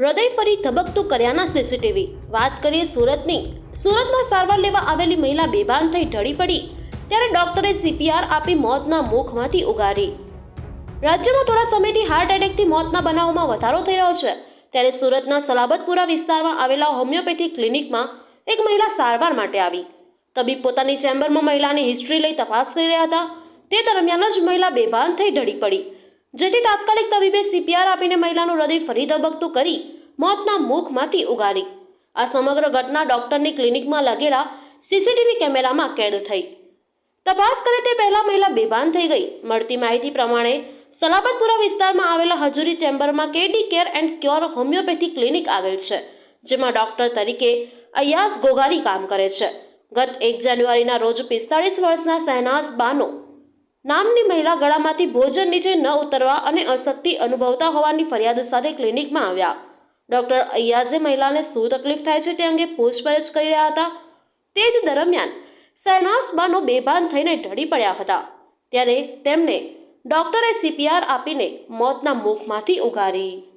હૃદય ફરી ધબકતું કર્યાના સીસીટીવી વાત કરીએ સુરતની. સુરતમાં સારવાર લેવા આવેલી મહિલા બેભાન થઈ ઢળી પડી. ત્યારે ડોક્ટરે સીપીઆર આપી મોતના મુખમાંથી ઉગારી. રાજ્યમાં થોડા સમયથી હાર્ટ એટેકથી મોતના બનાવોમાં વધારો થઈ રહ્યો છે. ત્યારે સુરતના સલાબતપુરા વિસ્તારમાં આવેલા હોમિયોપેથી ક્લિનિકમાં એક મહિલા સારવાર માટે આવી. તબીબ પોતાની ચેમ્બરમાં મહિલાની હિસ્ટ્રી લઈ તપાસ કરી રહ્યા હતા. તે દરમિયાન જ મહિલા બેભાન થઈ ઢળી પડી. જેથી તાત્કાલિક તબીબે સીપીઆર આપીને મહિલાનું હૃદય ફરી ધબકતું કરી મોતના મુખમાંથી ઉગારી આ સમગ્ર ઘટના ડોક્ટરની ક્લિનિકમાં લાગેલા સીસીટીવી કેમેરામાં કેદ થઈ. તપાસ કરે તે પહેલા મહિલા બેભાન થઈ ગઈ. મળતી માહિતી પ્રમાણે સલાબતપુરા વિસ્તારમાં આવેલા હજુરી ચેમ્બરમાં KD care and cure homeopathy clinic આવેલ છે, જેમાં ડોક્ટર તરીકે અયાસ ગોગારી કામ કરે છે. ગત એક જાન્યુઆરીના રોજ પિસ્તાળીસ વર્ષના શહેનાઝ બાનો નામની મહિલા ગળામાંથી ભોજન નીચે ન ઉતરવા અને અશક્તિ અનુભવતા હોવાની ફરિયાદ સાથે ક્લિનિકમાં આવ્યા. ડોક્ટર અયાઝે મહિલાને શું તકલીફ થાય છે તે અંગે પૂછપરછ કરી રહ્યા હતા. તે જ દરમિયાન શહેનાઝ બાનો બેભાન થઈને ઢળી પડ્યા હતા. ત્યારે તેમને ડોક્ટરે સીપીઆર આપીને મોતના મુખમાંથી ઉગારી.